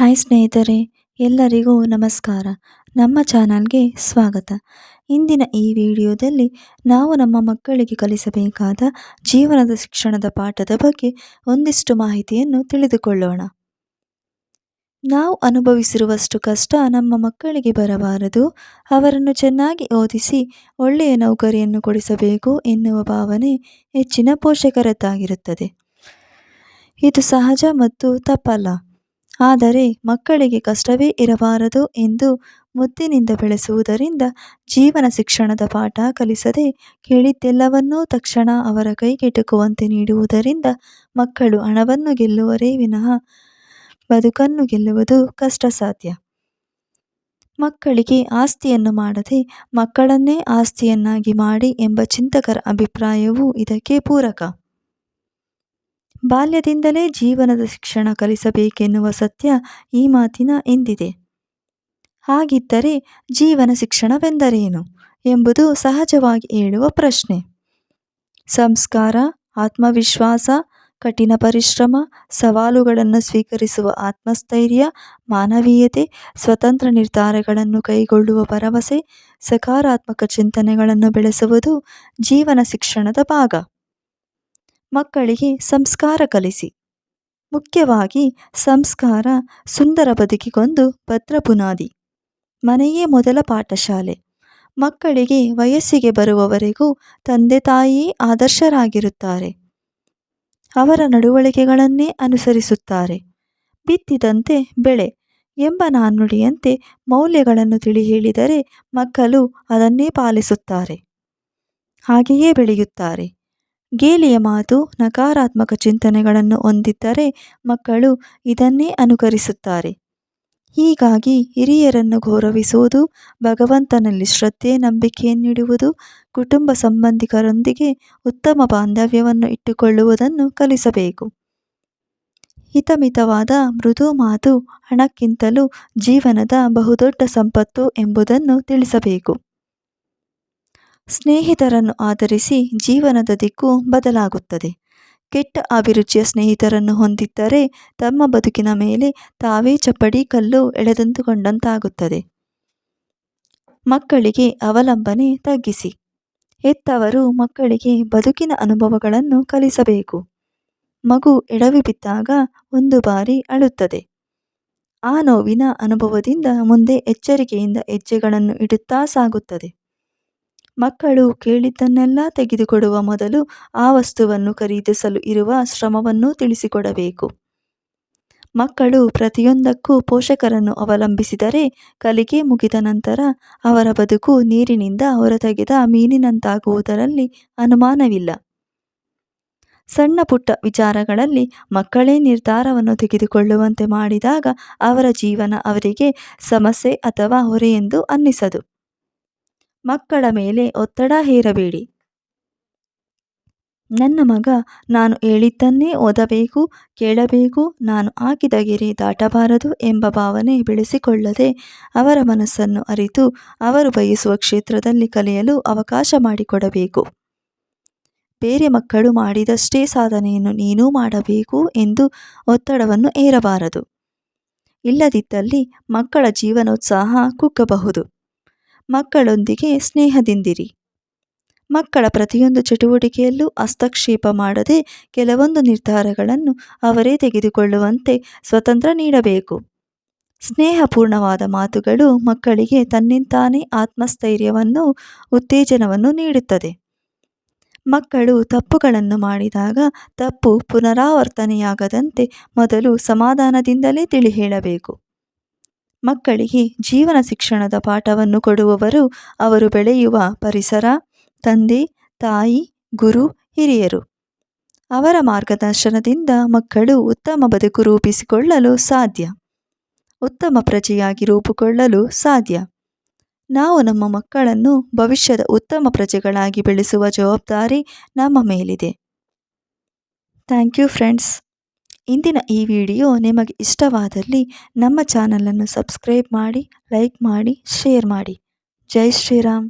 Hi ಸ್ನೇಹಿತರೆ, ಎಲ್ಲರಿಗೂ ನಮಸ್ಕಾರ. ನಮ್ಮ ಚಾನಲ್ಗೆ ಸ್ವಾಗತ. ಇಂದಿನ ಈ ವಿಡಿಯೋದಲ್ಲಿ ನಾವು ನಮ್ಮ ಮಕ್ಕಳಿಗೆ ಕಲಿಸಬೇಕಾದ ಜೀವನದ ಶಿಕ್ಷಣದ ಪಾಠದ ಬಗ್ಗೆ ಒಂದಿಷ್ಟು ಮಾಹಿತಿಯನ್ನು ತಿಳಿದುಕೊಳ್ಳೋಣ. ನಾವು ಅನುಭವಿಸಿರುವಷ್ಟು ಕಷ್ಟ ನಮ್ಮ ಮಕ್ಕಳಿಗೆ ಬರಬಾರದು. ಅವರನ್ನು ಚೆನ್ನಾಗಿ ಓದಿಸಿ ಒಳ್ಳೆಯ ನೌಕರಿಯನ್ನು ಕೊಡಿಸಬೇಕು ಎನ್ನುವ ಭಾವನೆ ಹೆಚ್ಚಿನ ಪೋಷಕರದ್ದಾಗಿರುತ್ತದೆ. ಇದು ಸಹಜ ಮತ್ತು ತಪ್ಪಲ್ಲ. ಆದರೆ ಮಕ್ಕಳಿಗೆ ಕಷ್ಟವೇ ಇರಬಾರದು ಎಂದು ಮುದ್ದಿನಿಂದ ಬೆಳೆಸುವುದರಿಂದ ಜೀವನ ಶಿಕ್ಷಣದ ಪಾಠ ಕಲಿಸದೆ ಕೇಳಿದ್ದೆಲ್ಲವನ್ನೂ ತಕ್ಷಣ ಅವರ ಕೈಗೆಟುಕುವಂತೆ ನೀಡುವುದರಿಂದ ಮಕ್ಕಳು ಹಣವನ್ನು ಗೆಲ್ಲುವರೇ ವಿನಃ ಬದುಕನ್ನು ಗೆಲ್ಲುವುದು ಕಷ್ಟ ಸಾಧ್ಯ ಮಕ್ಕಳಿಗೆ ಆಸ್ತಿಯನ್ನು ಮಾಡದೆ ಮಕ್ಕಳನ್ನೇ ಆಸ್ತಿಯನ್ನಾಗಿ ಮಾಡಿ ಎಂಬ ಚಿಂತಕರ ಅಭಿಪ್ರಾಯವೂ ಇದಕ್ಕೆ ಪೂರಕ. ಬಾಲ್ಯದಿಂದಲೇ ಜೀವನದ ಶಿಕ್ಷಣ ಕಲಿಸಬೇಕೆನ್ನುವ ಸತ್ಯ ಈ ಮಾತಿನ ಎಂದಿದೆ. ಹಾಗಿದ್ದರೆ ಜೀವನ ಶಿಕ್ಷಣವೆಂದರೇನು ಎಂಬುದು ಸಹಜವಾಗಿ ಹೇಳುವ ಪ್ರಶ್ನೆ. ಸಂಸ್ಕಾರ, ಆತ್ಮವಿಶ್ವಾಸ, ಕಠಿಣ ಪರಿಶ್ರಮ, ಸವಾಲುಗಳನ್ನು ಸ್ವೀಕರಿಸುವ ಆತ್ಮಸ್ಥೈರ್ಯ, ಮಾನವೀಯತೆ, ಸ್ವತಂತ್ರ ನಿರ್ಧಾರಗಳನ್ನು ಕೈಗೊಳ್ಳುವ ಭರವಸೆ, ಸಕಾರಾತ್ಮಕ ಚಿಂತನೆಗಳನ್ನು ಬೆಳೆಸುವುದು ಜೀವನ ಶಿಕ್ಷಣದ ಭಾಗ. ಮಕ್ಕಳಿಗೆ ಸಂಸ್ಕಾರ ಕಲಿಸಿ. ಮುಖ್ಯವಾಗಿ ಸಂಸ್ಕಾರ ಸುಂದರ ಬದುಕಿಗೊಂದು ಭದ್ರ ಬುನಾದಿ. ಮನೆಯೇ ಮೊದಲ ಪಾಠಶಾಲೆ. ಮಕ್ಕಳಿಗೆ ವಯಸ್ಸಿಗೆ ಬರುವವರೆಗೂ ತಂದೆ ತಾಯಿಯೇ ಆದರ್ಶರಾಗಿರುತ್ತಾರೆ. ಅವರ ನಡವಳಿಕೆಗಳನ್ನೇ ಅನುಸರಿಸುತ್ತಾರೆ. ಬಿತ್ತಿದಂತೆ ಬೆಳೆ ಎಂಬ ನಾಣ್ಣುಡಿಯಂತೆ ಮೌಲ್ಯಗಳನ್ನು ತಿಳಿ ಹೇಳಿದರೆ ಮಕ್ಕಳು ಅದನ್ನೇ ಪಾಲಿಸುತ್ತಾರೆ. ಹಾಗೆಯೇ ಬೆಳೆಯುತ್ತಾರೆ. ಗೇಲಿಯ ಮಾತು ನಕಾರಾತ್ಮಕ ಚಿಂತನೆಗಳನ್ನು ಹೊಂದಿದ್ದರೆ ಮಕ್ಕಳು ಇದನ್ನೇ ಅನುಕರಿಸುತ್ತಾರೆ. ಹೀಗಾಗಿ ಹಿರಿಯರನ್ನು ಗೌರವಿಸುವುದು, ಭಗವಂತನಲ್ಲಿ ಶ್ರದ್ಧೆ ನಂಬಿಕೆಯನ್ನಿಡುವುದು ಕುಟುಂಬ ಸಂಬಂಧಿಕರೊಂದಿಗೆ ಉತ್ತಮ ಬಾಂಧವ್ಯವನ್ನು ಇಟ್ಟುಕೊಳ್ಳುವುದನ್ನು ಕಲಿಸಬೇಕು. ಹಿತಮಿತವಾದ ಮೃದು ಮಾತು ಹಣಕ್ಕಿಂತಲೂ ಜೀವನದ ಬಹುದೊಡ್ಡ ಸಂಪತ್ತು ಎಂಬುದನ್ನು ತಿಳಿಸಬೇಕು. ಸ್ನೇಹಿತರನ್ನು ಆಧರಿಸಿ ಜೀವನದ ದಿಕ್ಕು ಬದಲಾಗುತ್ತದೆ. ಕೆಟ್ಟ ಅಭಿರುಚಿಯ ಸ್ನೇಹಿತರನ್ನು ಹೊಂದಿದ್ದರೆ ತಮ್ಮ ಬದುಕಿನ ಮೇಲೆ ತಾವೇ ಚಪ್ಪಡಿ ಕಲ್ಲು ಎಳೆದಂತುಕೊಂಡಂತಾಗುತ್ತದೆ. ಮಕ್ಕಳಿಗೆ ಅವಲಂಬನೆ ತಗ್ಗಿಸಿ. ಹೆತ್ತವರು ಮಕ್ಕಳಿಗೆ ಬದುಕಿನ ಅನುಭವಗಳನ್ನು ಕಲಿಸಬೇಕು. ಮಗು ಎಡವಿ ಬಿದ್ದಾಗ ಒಂದು ಬಾರಿ ಅಳುತ್ತದೆ. ಆ ನೋವಿನ ಅನುಭವದಿಂದ ಮುಂದೆ ಎಚ್ಚರಿಕೆಯಿಂದ ಹೆಜ್ಜೆಗಳನ್ನು ಇಡುತ್ತಾ ಸಾಗುತ್ತದೆ. ಮಕ್ಕಳು ಕೇಳಿದ್ದನ್ನೆಲ್ಲ ತೆಗೆದುಕೊಡುವ ಮೊದಲು ಆ ವಸ್ತುವನ್ನು ಖರೀದಿಸಲು ಇರುವ ಶ್ರಮವನ್ನು ತಿಳಿಸಿಕೊಡಬೇಕು. ಮಕ್ಕಳು ಪ್ರತಿಯೊಂದಕ್ಕೂ ಪೋಷಕರನ್ನು ಅವಲಂಬಿಸಿದರೆ ಕಲಿಕೆ ಮುಗಿದ ನಂತರ ಅವರ ಬದುಕು ನೀರಿನಿಂದ ಹೊರತೆಗೆದ ಮೀನಿನಂತಾಗುವುದರಲ್ಲಿ ಅನುಮಾನವಿಲ್ಲ. ಸಣ್ಣ ಪುಟ್ಟ ವಿಚಾರಗಳಲ್ಲಿ ಮಕ್ಕಳೇ ನಿರ್ಧಾರವನ್ನು ತೆಗೆದುಕೊಳ್ಳುವಂತೆ ಮಾಡಿದಾಗ ಅವರ ಜೀವನ ಅವರಿಗೆ ಸಮಸ್ಯೆ ಅಥವಾ ಹೊರೆಯೆಂದು ಅನ್ನಿಸದು. ಮಕ್ಕಳ ಮೇಲೆ ಒತ್ತಡ ಹೇರಬೇಡಿ. ನನ್ನ ಮಗ ನಾನು ಹೇಳಿದ್ದನ್ನೇ ಓದಬೇಕು, ಕೇಳಬೇಕು, ನಾನು ಹಾಕಿದ ಗೆರೆ ದಾಟಬಾರದು ಎಂಬ ಭಾವನೆ ಬೆಳೆಸಿಕೊಳ್ಳದೆ ಅವರ ಮನಸ್ಸನ್ನು ಅರಿತು ಅವರು ಬಯಸುವ ಕ್ಷೇತ್ರದಲ್ಲಿ ಕಲಿಯಲು ಅವಕಾಶ ಮಾಡಿಕೊಡಬೇಕು. ಬೇರೆ ಮಕ್ಕಳು ಮಾಡಿದಷ್ಟೇ ಸಾಧನೆಯನ್ನು ನೀನೂ ಮಾಡಬೇಕು ಎಂದು ಒತ್ತಡವನ್ನು ಏರಬಾರದು ಇಲ್ಲದಿದ್ದಲ್ಲಿ ಮಕ್ಕಳ ಜೀವನೋತ್ಸಾಹ ಕುಗ್ಗಬಹುದು. ಮಕ್ಕಳೊಂದಿಗೆ ಸ್ನೇಹದಿಂದಿರಿ. ಮಕ್ಕಳ ಪ್ರತಿಯೊಂದು ಚಟುವಟಿಕೆಯಲ್ಲೂ ಹಸ್ತಕ್ಷೇಪ ಮಾಡದೆ ಕೆಲವೊಂದು ನಿರ್ಧಾರಗಳನ್ನು ಅವರೇ ತೆಗೆದುಕೊಳ್ಳುವಂತೆ ಸ್ವತಂತ್ರ ನೀಡಬೇಕು. ಸ್ನೇಹಪೂರ್ಣವಾದ ಮಾತುಗಳು ಮಕ್ಕಳಿಗೆ ತನ್ನಿಂತಾನೇ ಆತ್ಮಸ್ಥೈರ್ಯವನ್ನು, ಉತ್ತೇಜನವನ್ನು ನೀಡುತ್ತದೆ. ಮಕ್ಕಳು ತಪ್ಪುಗಳನ್ನು ಮಾಡಿದಾಗ ತಪ್ಪು ಪುನರಾವರ್ತನೆಯಾಗದಂತೆ ಮೊದಲು ಸಮಾಧಾನದಿಂದಲೇ ತಿಳಿ ಹೇಳಬೇಕು. ಮಕ್ಕಳಿಗೆ ಜೀವನ ಶಿಕ್ಷಣದ ಪಾಠವನ್ನು ಕೊಡುವವರು ಅವರು ಬೆಳೆಯುವ ಪರಿಸರ, ತಂದೆ, ತಾಯಿ, ಗುರು, ಹಿರಿಯರು. ಅವರ ಮಾರ್ಗದರ್ಶನದಿಂದ ಮಕ್ಕಳು ಉತ್ತಮ ಬದುಕು ರೂಪಿಸಿಕೊಳ್ಳಲು ಸಾಧ್ಯ. ಉತ್ತಮ ಪ್ರಜೆಯಾಗಿ ರೂಪುಕೊಳ್ಳಲು ಸಾಧ್ಯ. ನಾವು ನಮ್ಮ ಮಕ್ಕಳನ್ನು ಭವಿಷ್ಯದ ಉತ್ತಮ ಪ್ರಜೆಗಳಾಗಿ ಬೆಳೆಸುವ ಜವಾಬ್ದಾರಿ ನಮ್ಮ ಮೇಲಿದೆ. Thank you friends. ಇಂದಿನ ಈ ವಿಡಿಯೋ ನಿಮಗೆ ಇಷ್ಟವಾದಲ್ಲಿ ನಮ್ಮ ಚಾನಲನ್ನು ಸಬ್ಸ್ಕ್ರೈಬ್ ಮಾಡಿ, ಲೈಕ್ ಮಾಡಿ, ಶೇರ್ ಮಾಡಿ. ಜೈ ಶ್ರೀರಾಮ್.